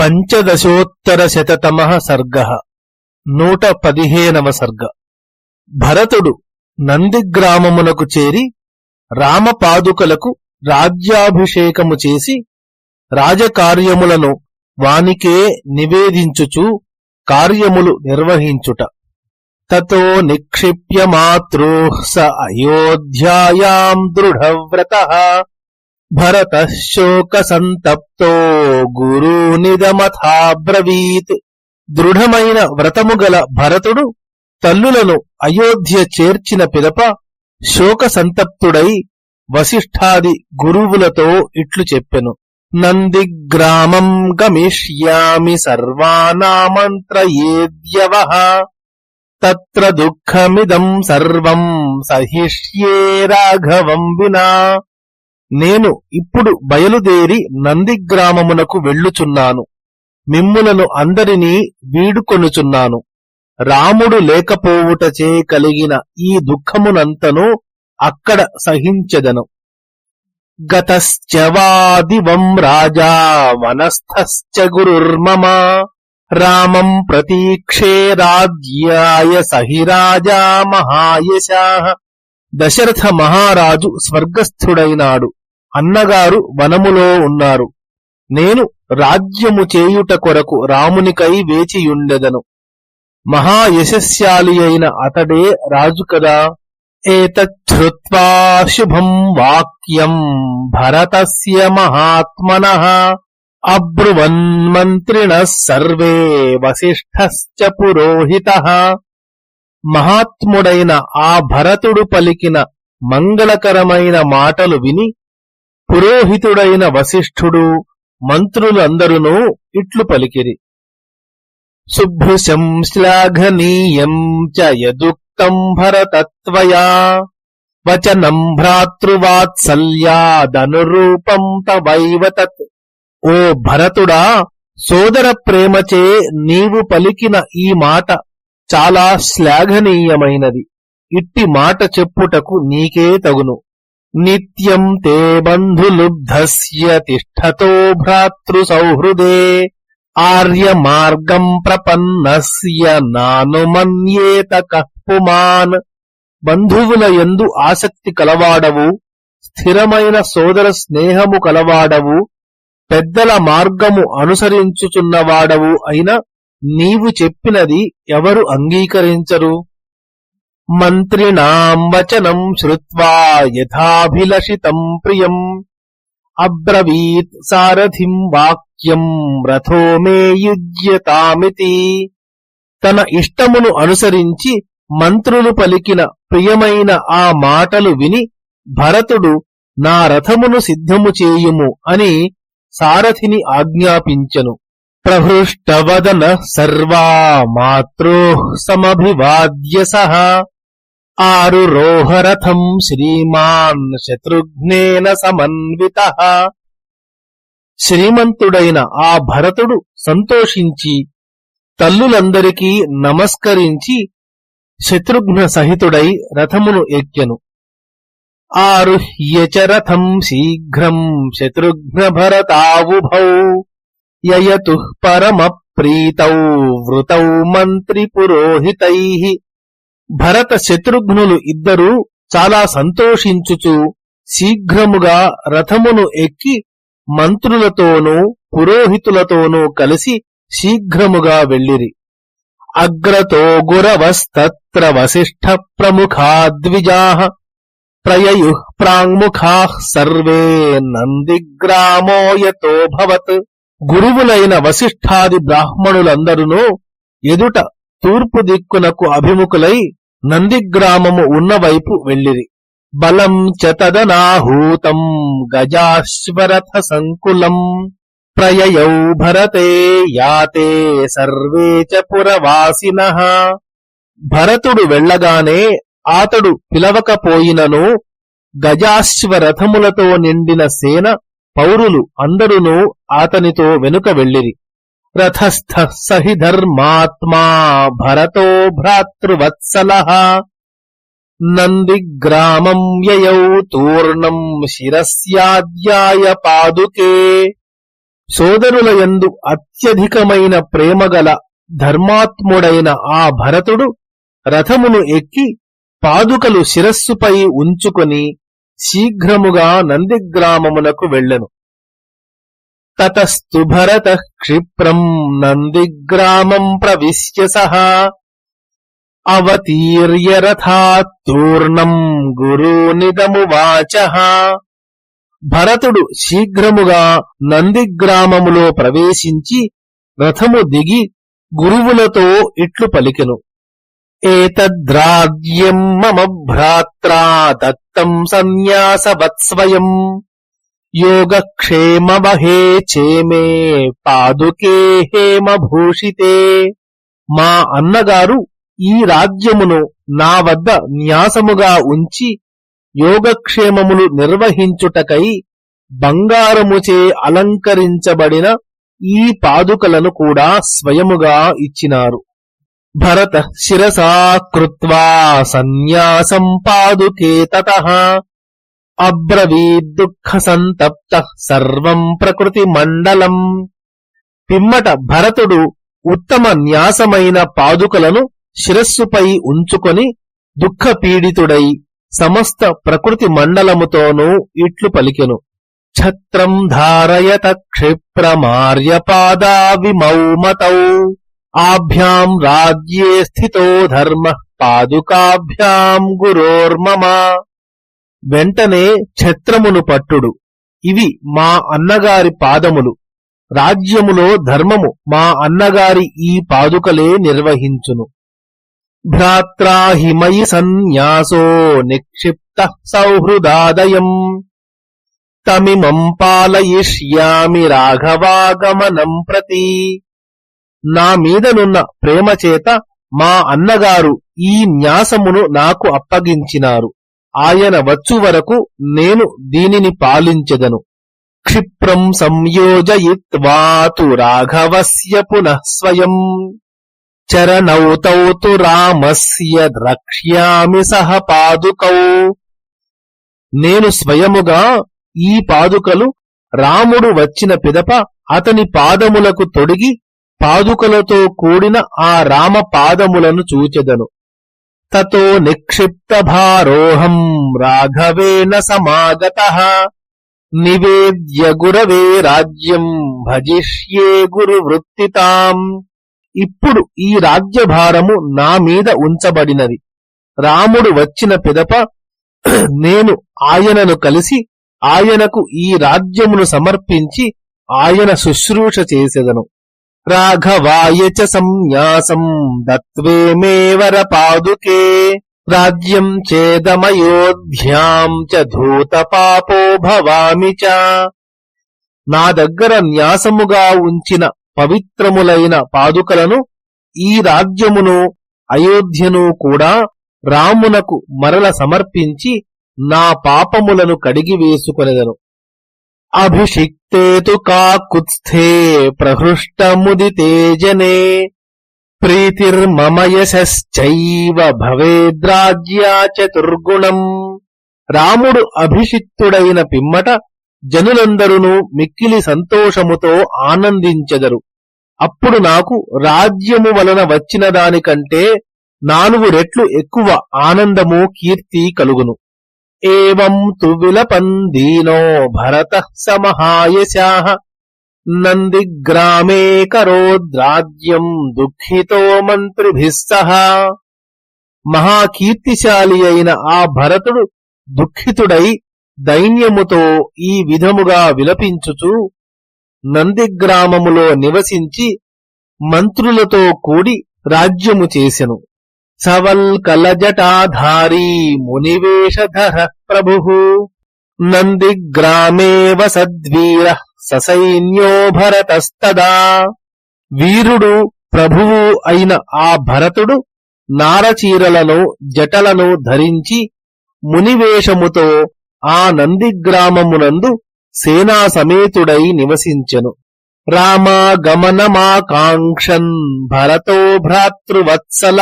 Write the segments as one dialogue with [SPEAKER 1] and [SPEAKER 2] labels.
[SPEAKER 1] పంచదశోత్తరశతమ సర్గ. నూట పదిహేనవ సర్గ. భరతుడు నందిగ్రామమునకు చేరి రామపాదుకలకు రాజ్యాభిషేకము చేసి రాజకార్యములను వానికే నివేదించుచు కార్యములు నిర్వహించుట. తతో నిక్షిప్య స అయోధ్యాయాం దృఢవ్రత. భరత శోక సంతప్తో గురూనిదమథాబ్రవీత్ దృఢమైన వ్రతము గల భరతుడు తల్లులను అయోధ్య చేర్చిన పిదప శోక సంతప్తుడై వశిష్ఠాది గురువులతో ఇట్లు చెప్పెను. నందిగ్రామం గమిష్యామి సర్వానామంత్రయేద్యవ. తత్ర దుఃఖమిదం సర్వం సహిష్యే రాఘవం వినా. నేను ఇప్పుడు బయలుదేరి నందిగ్రామమునకు వెళ్ళుచున్నాను. మిమ్ములను అందరినీ వీడుకొనుచున్నాను. రాముడు లేకపోవుటచే కలిగిన ఈ దుఃఖమునంతను అక్కడ సహించెదను. గతశ్చవాదివం రాజా వనస్థశ్చ గురుర్మమ. రామం ప్రతీక్షే రాజ్యాయ సహి రాజా మహాయశాః. దశరథ మహారాజు స్వర్గస్థుడైనాడు. అన్నగారు వనములో ఉన్నారు. నేను రాజ్యము చేయుట కొరకు రామునికై వేచియుండెదను. మహాయశస్యాలి అయిన అతడే రాజు కదా. ఏతచ్చుత్వా శుభం వాక్యం భరతస్య మహాత్మన. అబ్రువన్మంత్రిణ సర్వే వశిష్ఠశ్చ పురోహిత. మహాత్ముడైన ఆ భరతుడు పలికిన మంగళకరమైన మాటలు విని పురోహితుడైన వశిష్ఠుడు మంత్రులందరునూ ఇట్లు పలికిరి. శుభ్రుశం శ్లాఘనీయం చ యదుక్తం భరతత్వయా వచనం భ్రాతృవాత్సల్యాదనురూపం తవైవ తత్. ఓ భరతుడా సోదర ప్రేమచే నీవు పలికిన ఈ మాట చాలా శ్లాఘనీయమైనది. ఇట్టి మాట చెప్పుటకు నీకే తగును. నిత్యం తే బంధులుబ్ధస్య తిష్టతో భ్రాతృ సౌహృదే ఆర్య మార్గం ప్రపన్నస్య నానుమన్యేత కఃపుమాన్. బంధువుల యందు ఆసక్తి కలవాడవు స్థిరమైన సోదర స్నేహము కలవాడవు పెద్దల మార్గము అనుసరించుచున్నవాడవు అయిన నీవు చెప్పినది ఎవరు అంగీకరించరు? మంత్రిణాం వచనం శ్రుత్వా యథాభిలషితం ప్రియం. అబ్రవీత్ సారథిం వాక్యం రథో మే యుజ్యతామితి. తన ఇష్టమును అనుసరించి మంత్రులు పలికిన ప్రియమైన ఆ మాటలు విని భరతుడు నా రథమును సిద్ధము చేయుము అని సారథిని ఆజ్ఞాపించను. ప్రహృష్టవదన సర్వా మాతృ సమభివాద్య సహా. ఆరురోహరథం శ్రీమాన్ శత్రుఘ్నేన సమన్విత శ్రీమంతుడైన ఆ భరతుడు సంతోషించి తల్లులందరికీ నమస్కరించి శత్రుఘ్న సహితుడై రథమును ఎక్కెను. ఆరుహ్య రథం శీఘ్రం శత్రుఘ్న భరతావుభౌ యయతు పరమ ప్రీతౌ వృతౌ మంత్రి పురోహితై। భరత శత్రుఘ్నులు ఇద్దరూ చాలా సంతోషించుచు శీఘ్రముగా రథమును ఎక్కి మంత్రులతోనూ పురోహితులతోనూ కలిసి శీఘ్రముగా వెళ్ళిరి. అగ్రతో గురవస్తత్ర వశిష్ఠ ప్రముఖా ద్విజా ప్రయయు ప్రాంగ్ముఖా సర్వే నందిగ్రామోయతో భవత్. గురువులైన వశిష్ఠాది బ్రాహ్మణులందరూ ఎదుట తూర్పు దిక్కునకు అభిముఖులై నందిగ్రామము ఉన్నవైపు వెళ్ళిరి. బలం చతదనాహూతం గజాశ్వరథ సంకులం ప్రయయౌ భరతే యాతే సర్వే చ పురవాసిన. భరతుడు వెళ్ళగానే ఆతడు పిలవకపోయినను గజాశ్వరథములతో నిండిన సేన పౌరులు అందరునూ ఆతనితో వెనుక వెళ్ళిరి. రథస్థ సహి ధర్మాత్మా భరతో భ్రాతృవత్సల నందిగ్రామం యయౌ తూర్ణం శిరస్యాద్యాయ పాదుకే సోదరుల యందు అత్యధికమైన ప్రేమగల ధర్మాత్ముడైన ఆ భరతుడు రథమును ఎక్కి పాదుకలు శిరస్సుపై ఉంచుకొని శీఘ్రముగా నందిగ్రామమునకు వెళ్ళెను తతస్తు భరత క్షిప్రం నందిగ్రామం ప్రవిశ్య సహా అవతీర్య రథాత్తూర్ణం గురునిదమువాచ భరతుడు శీఘ్రముగా నందిగ్రామములో ప్రవేశించి రథము దిగి గురువులతో ఇట్లు పలికెను. ఏతద్రాజ్యం మమ భ్రాత్రా దత్తం సన్యాసవత్స్వయం. యోగక్షేమవహే చేమే పాదుకే హేమభూషితే మా అన్నగారు ఈ రాజ్యమును నా వద్ద న్యాసముగా ఉంచి యోగక్షేమములు నిర్వహించుటకై బంగారముచే అలంకరించబడిన ఈ పాదుకలను కూడా స్వయముగా ఇచ్చినారు. భరత శిరసా కృత్వా సన్యాసం పాదుకే తత అబ్రవీదుఃఖ సంతప్త సర్వం ప్రకృతి మండలం పిమ్మట భరతుడు ఉత్తమ న్యాసమైన పాదుకలను శిరస్సుపై ఉంచుకొని దుఃఖపీడితుడై సమస్త ప్రకృతి మండలముతోనూ ఇట్లు పలికెను. ఛత్రం ధారయత క్షిప్రమార్యపాదా విమౌమతౌ ఆభ్యాం రాజ్యే స్థితో ధర్మ పాదుకాభ్యాం గురోర్మమ. వెంటనే ఛత్రమును పట్టుడు. ఇవి మా అన్నగారి పాదములు. రాజ్యములో ధర్మము మా అన్నగారి ఈ పాదుకలే నిర్వహించును. భ్రాత్రాహిమయి సన్యాసో నిక్షిప్త సౌహృదాదయం. తమిమం పాలయిష్యామి రాఘవాగమనం ప్రతి. నా మీదనున్న ప్రేమచేత మా అన్నగారు ఈ న్యాసమును నాకు అప్పగించినారు. ఆయన వచ్చు వరకు నేను దీనిని పాలించెదను. క్షిప్రం సంయోజయిత్వాతు రాఘవస్య పునః స్వయం. చరణౌతౌ తు రామస్య ద్రక్ష్యామి సహ పాదుకౌ. నేను స్వయముగా ఈ పాదుకలు రాముడు వచ్చిన పిదప అతని పాదములకు తొడిగి పాదుకలతో కూడిన ఆ రామ పాదములను చూచెదను. తతో నిక్షిప్త భారోహం రాఘవేన సమాగత. నివేద్య గురవే రాజ్యం భజిష్యే గురువృత్తితాం. ఇప్పుడు ఈ రాజ్యభారము నా మీద ఉంచబడినది. రాముడు వచ్చిన పిదప నేను ఆయనను కలిసి ఆయనకు ఈ రాజ్యమును సమర్పించి ఆయన శుశ్రూష చేసెదను. రాఘవాయ చ సంన్యాసం దత్వేమేవర పాదుకే రాజ్యం చేదమయోధ్యాం చ ధూత పాపో భవామి చ నా దగ్గర న్యాసముగా ఉంచిన పవిత్రములైన పాదుకలను ఈ రాజ్యమును అయోధ్యను కూడా రామునకు మరల సమర్పించి నా పాపములను కడిగి వేసుకొనెదను అభిషిక్తే తు కాకుత్స్థే ప్రహృష్టముదితే జనే ప్రీతిర్మమ యశశ్చైవ భవేద్రాజ్యా చతుర్గుణం రాముడు అభిషిక్తుడైన పిమ్మట జనులందరూ మిక్కిలి సంతోషముతో ఆనందించెదరు. అప్పుడు నాకు రాజ్యము వలన వచ్చిన దానికంటే నాలుగు రెట్లు ఎక్కువ ఆనందము కీర్తి కలుగును. ఏం తు విలపందీనో భరత సమహాయశాః నందిగ్రామే కరోద్రాజ్యం దుఃఖితో మంత్రిభిः సహ మహాకీర్తిశాలి అయిన ఆ భరతుడు దుఃఖితుడై దైన్యముతో ఈ విధముగా విలపించుచు నందిగ్రామములో నివసించి మంత్రులతో కూడి రాజ్యము చేసెను. సవల్కలజటాధారీ మునివేషధర ప్రభు నందిగ్రామే వసద్వీర ససైన్యో భరతస్తదా. వీరుడు ప్రభువు అయిన ఆ భరతుడు నారచీరలను జటలను ధరించి మునివేషముతో ఆ నందిగ్రామమునందు సేనా సమేతుడై నివసించెను. రామాగమనమాకాంక్షన్ భరతో భ్రాతృవత్సల.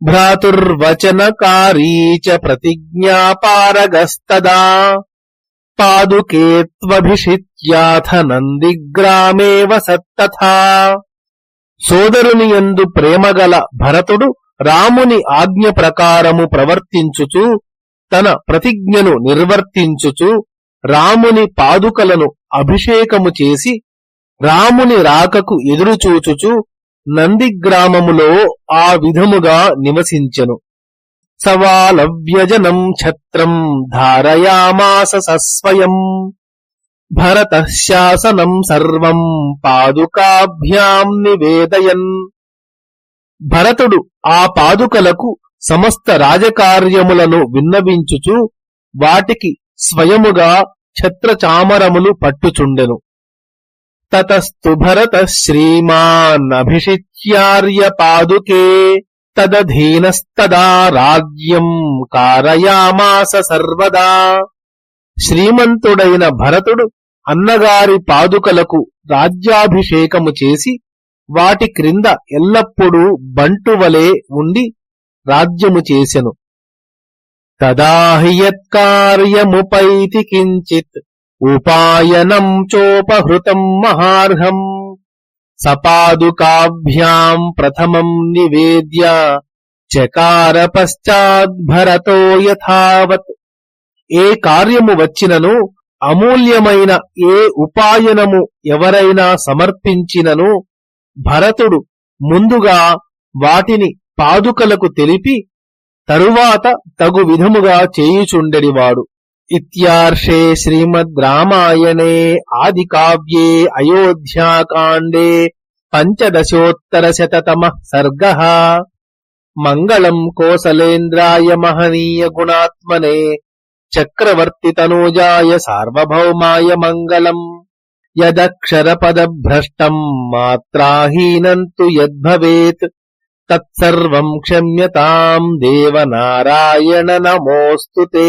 [SPEAKER 1] భ్రాతుర్వచనకారీ చ ప్రతిజ్ఞాపారగస్తదా పాదుకేత్వభిషిత్యాథ నందిగ్రామే వసత్తథా సోదరుని యందు ప్రేమగల భరతుడు రాముని ఆజ్ఞ ప్రకారము ప్రవర్తించుచు తన ప్రతిజ్ఞను నిర్వర్తించుచు రాముని పాదుకలను అభిషేకము చేసి రాముని రాకకు ఎదురుచూచుచు నందిగ్రామములో ఆ విధముగా నివసించెను. సవాలవ్యజనం ఛత్రం ధారయామాస సస్వయం. భరత శాసనం సర్వం పాదుకాభ్యాం నివేదయన్. భరతుడు ఆ పాదుకలకు సమస్త రాజకార్యములను విన్నవించుచు వాటికి స్వయముగా ఛత్రచామరములు పట్టుచుండెను. తతస్తు భరత శ్రీమాన్నభిషిచ్యార్య పాదుకే తదధీనస్తదా రాజ్యం కారయామాస సర్వదా శ్రీమంతుడైన భరతుడు అన్నగారి పాదుకలకు రాజ్యాభిషేకము చేసి వాటి క్రింద ఎల్లప్పుడూ బంటువలే ఉండి రాజ్యము చేసెను. తదాహియత్కార్యముపైతి కించిత్ ఉపాయనం చోపహృతం మహార్హం సపాదుకాభ్యాం ప్రథమం నివేద్య చకార పశ్చాద్భరతో యథావత్ ఏ కార్యము వచ్చినను అమూల్యమైన ఏ ఉపాయనము ఎవరైనా సమర్పించినను భరతుడు ముందుగా వాటిని పాదుకలకు తెలిపి తరువాత తగు విధముగా చేయుచుండెడివాడు. ఇత్యార్షే శ్రీమద్ రామాయణే ఆది కావ్యే అయోధ్యాకాండే పంచదశోత్తర శతమ సర్గ మంగళం కోసలేంద్రాయ మహనీయ గుణాత్మనే చక్రవర్తి తనూజాయ సార్వభౌమాయ మంగళం యదక్షరపదభ్రష్టం మాత్రాహీనం తు యద్భవేత్ తత్సర్వం క్షమ్యతాం దేవనారాయణ నమోస్తుతే